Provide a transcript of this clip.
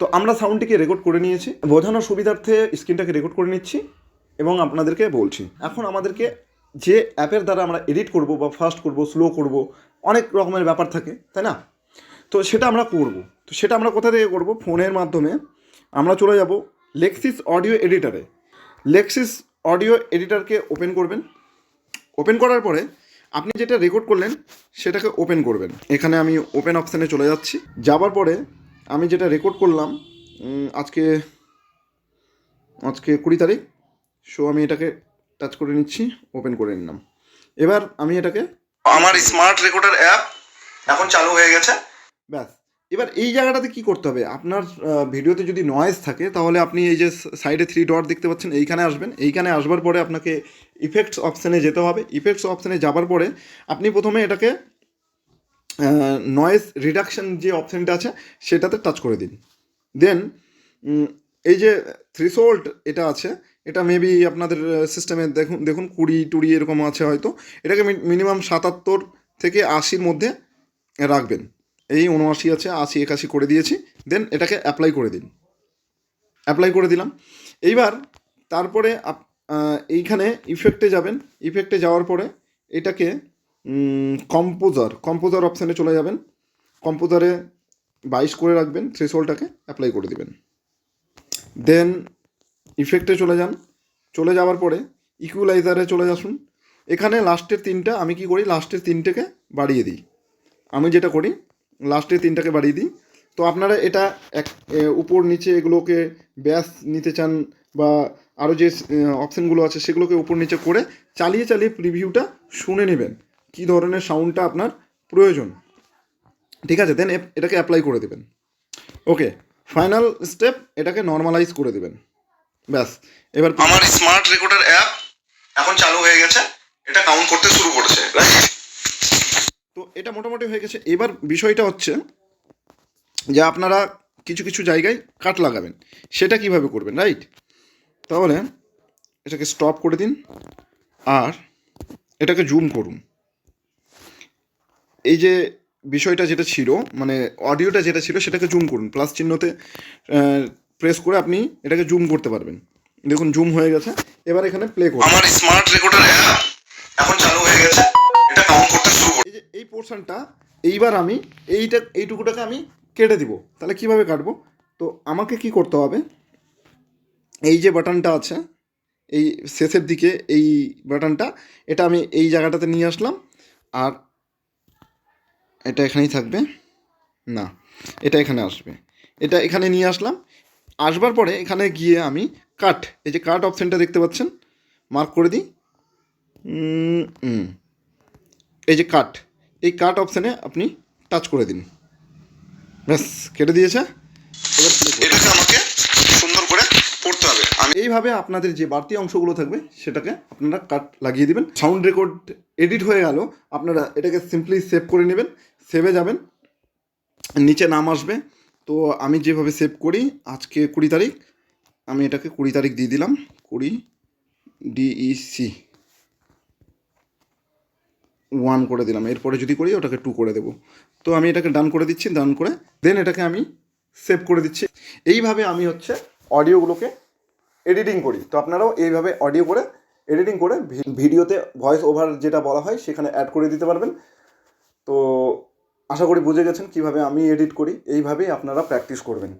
তো আমরা সাউন্ডটিকে রেকর্ড করে নিয়েছি। বোঝানোর সুবিধার্থে স্ক্রিনটাকে রেকর্ড করে নিচ্ছি এবং আপনাদেরকে বলছি, এখন আমাদেরকে যে অ্যাপের দ্বারা আমরা এডিট করব বা ফাস্ট করব স্লো করব, অনেক রকমের ব্যাপার থাকে, তাই না? তো সেটা আমরা করব। তো সেটা আমরা কোথা থেকে করব? ফোনের মাধ্যমে। আমরা চলে যাব লেক্সিস অডিও এডিটারে লেক্সিস অডিও এডিটারকে ওপেন করবেন। ওপেন করার পরে আপনি যেটা রেকর্ড করলেন, সেটাকে ওপেন করবেন। এখানে আমি ওপেন অপশানে চলে যাচ্ছি। যাবার পরে আমি যেটা রেকর্ড করলাম আজকে আজকে কুড়ি তারিখ সো আমি এটাকে টাচ করে নিচ্ছি ওপেন করে নিলাম। এবার আমি এটাকে আমার স্মার্ট রেকর্ডার অ্যাপ এখন চালু হয়ে গেছে। ব্যাস। এবার এই জায়গাটাতে কি করতে হবে? আপনার ভিডিওতে যদি নয়েজ থাকে তাহলে আপনি এই যে সাইডে থ্রি ডট দেখতে পাচ্ছেন এইখানে আসবেন। এইখানে আসবার পরে আপনাকে ইফেক্টস অপশানে যেতে হবে। ইফেক্টস অপশানে যাবার পরে আপনি প্রথমে এটাকে নয়েজ রিডাকশন যে অপশানটা আছে, সেটাতে টাচ করে দিন। দেন এই যে থ্রিসোল্ড এটা আছে, এটা মেবি আপনাদের সিস্টেমে দেখুন দেখুন, কুড়ি, টুড়ি এরকম আছে হয়তো। এটাকে মিনিমাম সাতাত্তর থেকে আশির মধ্যে রাখবেন। এই উনআশি আছে, আশি, একাশি করে দিয়েছি। দেন এটাকে অ্যাপ্লাই করে দিন। অ্যাপ্লাই করে দিলাম। এইবার, তারপরে এইখানে ইফেক্টে যাবেন। ইফেক্টে যাওয়ার পরে, এটাকে কম্পোজার কম্পোজার অপশানে চলে যাবেন। কম্পোজারে বাইশ করে রাখবেন থ্রেশোল্ডটাকে অ্যাপ্লাই করে দিবেন। দেন ইফেক্টে চলে যান। চলে যাওয়ার পরে ইকুয়ালাইজারে চলে আসুন। এখানে লাস্টের তিনটা, আমি কি করি? লাস্টের তিনটেকে বাড়িয়ে দিই। আমি যেটা করি লাস্টের তিনটাকে বাড়িয়ে দিই। তো আপনারা এটা এক উপর নিচে এগুলোকে ব্যাস নিতে চান বা আরও যে অপশানগুলো আছে সেগুলোকে উপর নিচে করে চালিয়ে চালিয়ে প্রিভিউটা শুনে নেবেন। কী ধরনের সাউন্ডটা আপনার প্রয়োজন? ঠিক আছে দেন এটাকে অ্যাপ্লাই করে দেবেন। ওকে ফাইনাল স্টেপ এটাকে নর্মালাইজ করে দেবেন। ব্যাস এবার আমার স্মার্ট রেকর্ডার অ্যাপ এখন চালু হয়ে গেছে এটা কাউন্ট করতে শুরু করেছে তো এটা মোটামুটি হয়ে গেছে। এবার বিষয়টা হচ্ছে যে আপনারা কিছু কিছু জায়গায় কাট লাগাবেন। সেটা কীভাবে করবেন রাইট তাহলে এটাকে স্টপ করে দিন আর এটাকে জুম করুন। এই যে বিষয়টা যেটা ছিল মানে অডিওটা যেটা ছিল সেটাকে জুম করুন প্লাস চিহ্নতে প্রেস করে আপনি এটাকে জুম করতে পারবেন। দেখুন জুম হয়ে গেছে। এবার এখানে প্লে করুন। আমার স্মার্ট রেকর্ডার অ্যাপ এখন চালু হয়ে গেছে। এটা কাউন্ট করতে শুরু এই যে এই পোর্শনটা এইবার আমি এইটা এইটুকুটাকে আমি কেটে দিব। তাহলে কীভাবে কাটবো? তো আমাকে কি করতে হবে? এই যে বাটনটা আছে এই শেষের দিকে এই বাটনটা এটা আমি এই জায়গাটাতে নিয়ে আসলাম। আর এটা এখানেই থাকবে? না এটা এখানে আসবে। এটা এখানে নিয়ে আসলাম। আসবার পরে এখানে গিয়ে আমি কাট এই যে কাট অপশানটা দেখতে পাচ্ছেন? মার্ক করে দিই। এই যে কাট এই কাট অপশানে আপনি টাচ করে দিন। ব্যাস কেটে দিয়েছে। এবার এটাকে আমাকে সুন্দর করে পড়তে হবে। আমি এইভাবে আপনাদের যে বাড়তি অংশগুলো থাকবে সেটাকে আপনারা কাট লাগিয়ে দিবেন। সাউন্ড রেকর্ড এডিট হয়ে গেল। আপনারা এটাকে সিম্পলি সেভ করে নেবেন। সেভে যাবেন। নিচে নাম আসবে। তো আমি যেভাবে সেভ করি, আজকে কুড়ি তারিখ, আমি এটাকে কুড়ি তারিখ দিয়ে দিলাম। কুড়ি ডিইসি ওয়ান করে দিলাম। এরপরে যদি করি, ওটাকে টু করে দেবো। তো আমি এটাকে ডান করে দিচ্ছি ডান করে দেন এটাকে আমি সেভ করে দিচ্ছি। এইভাবে আমি হচ্ছে অডিওগুলোকে এডিটিং করি। তো আপনারাও এইভাবে অডিও করে এডিটিং করে ভিডিওতে ভয়েস ওভার যেটা বলা হয়, সেখানে অ্যাড করে দিতে পারবেন। তো আশা করি বুঝে গেছেন কীভাবে আমি এডিট করি। এইভাবেই আপনারা প্র্যাকটিস করবেন।